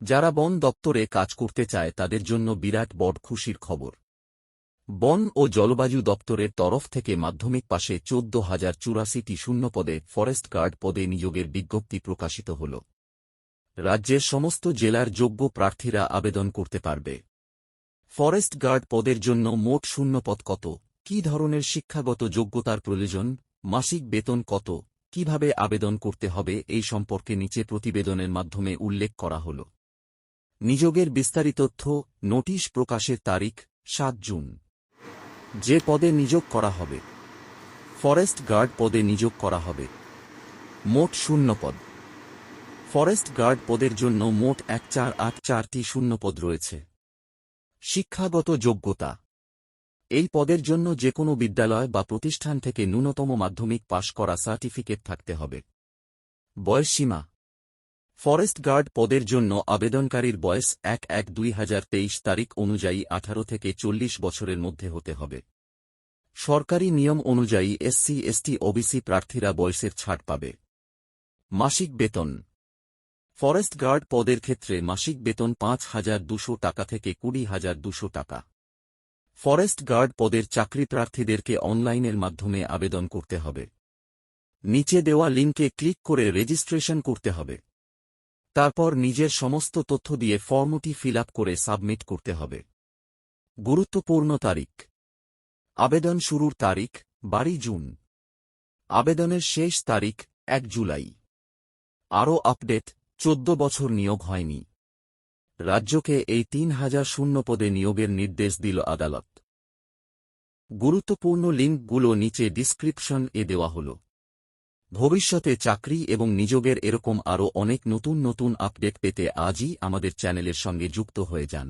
যারা বন দপ্তরে কাজ করতে চায় তাদের জন্য বিরাট বড় খুশির খবর। বন ও জলবায়ু দপ্তরের তরফ থেকে মাধ্যমিক পাশে চোদ্দ হাজার চুরাশিটি শূন্য পদে ফরেস্ট গার্ড পদে নিয়োগের বিজ্ঞপ্তি প্রকাশিত হল। রাজ্যের সমস্ত জেলার যোগ্য প্রার্থীরা আবেদন করতে পারবে। ফরেস্ট গার্ড পদের জন্য মোট শূন্যপদ কত? কি ধরনের শিক্ষাগত যোগ্যতার প্রয়োজন? মাসিক বেতন কত? কীভাবে আবেদন করতে হবে? এই সম্পর্কে নিচে প্রতিবেদনের মাধ্যমে উল্লেখ করা হল। নিযোগের বিস্তারিত তথ্য নোটিশ প্রকাশের তারিখ সাত জুন। যে পদে নিয়োগ করা হবে। ফরেস্ট গার্ড পদে নিয়োগ করা হবে। মোট শূন্য পদ। ফরেস্ট গার্ড পদের জন্য মোট এক চার আট চারটি শূন্যপদ রয়েছে। শিক্ষাগত যোগ্যতা। এই পদের জন্য যে কোনো বিদ্যালয় বা প্রতিষ্ঠান থেকে ন্যূনতম মাধ্যমিক পাশ করা সার্টিফিকেট থাকতে হবে। বয়সসীমা। ফরেস্ট গার্ড পদের জন্য আবেদনকারীর বয়স এক এক দুই তারিখ অনুযায়ী আঠারো থেকে চল্লিশ বছরের মধ্যে হতে হবে। সরকারি নিয়ম অনুযায়ী এসসি এসটি ওবিসি প্রার্থীরা বয়সের ছাড় পাবে। মাসিক বেতন। ফরেস্ট গার্ড পদের ক্ষেত্রে মাসিক বেতন পাঁচ হাজার দুশো টাকা থেকে কুড়ি হাজার দুশো টাকা। ফরেস্ট গার্ড পদের চাকরি প্রার্থীদেরকে অনলাইনের মাধ্যমে আবেদন করতে হবে। নিচে দেওয়া লিঙ্কে ক্লিক করে রেজিস্ট্রেশন করতে হবে। তারপর নিজের সমস্ত তথ্য দিয়ে ফর্মটি ফিল করে সাবমিট করতে হবে। গুরুত্বপূর্ণ তারিখ। আবেদন শুরুর তারিখ, বারোই জুন। আবেদনের শেষ তারিখ, এক জুলাই। আরও আপডেট, চোদ্দ বছর নিয়োগ হয়নি। রাজ্যকে এই তিন হাজার শূন্য পদে নিয়োগের নির্দেশ দিল আদালত। গুরুত্বপূর্ণ লিঙ্কগুলো নিচে ডিসক্রিপশন এ দেওয়া হল। ভবিষ্যতে চাকরি এবং নিযোগের এরকম আরও অনেক নতুন নতুন আপডেট পেতে আজই আমাদের চ্যানেলের সঙ্গে যুক্ত হয়ে যান।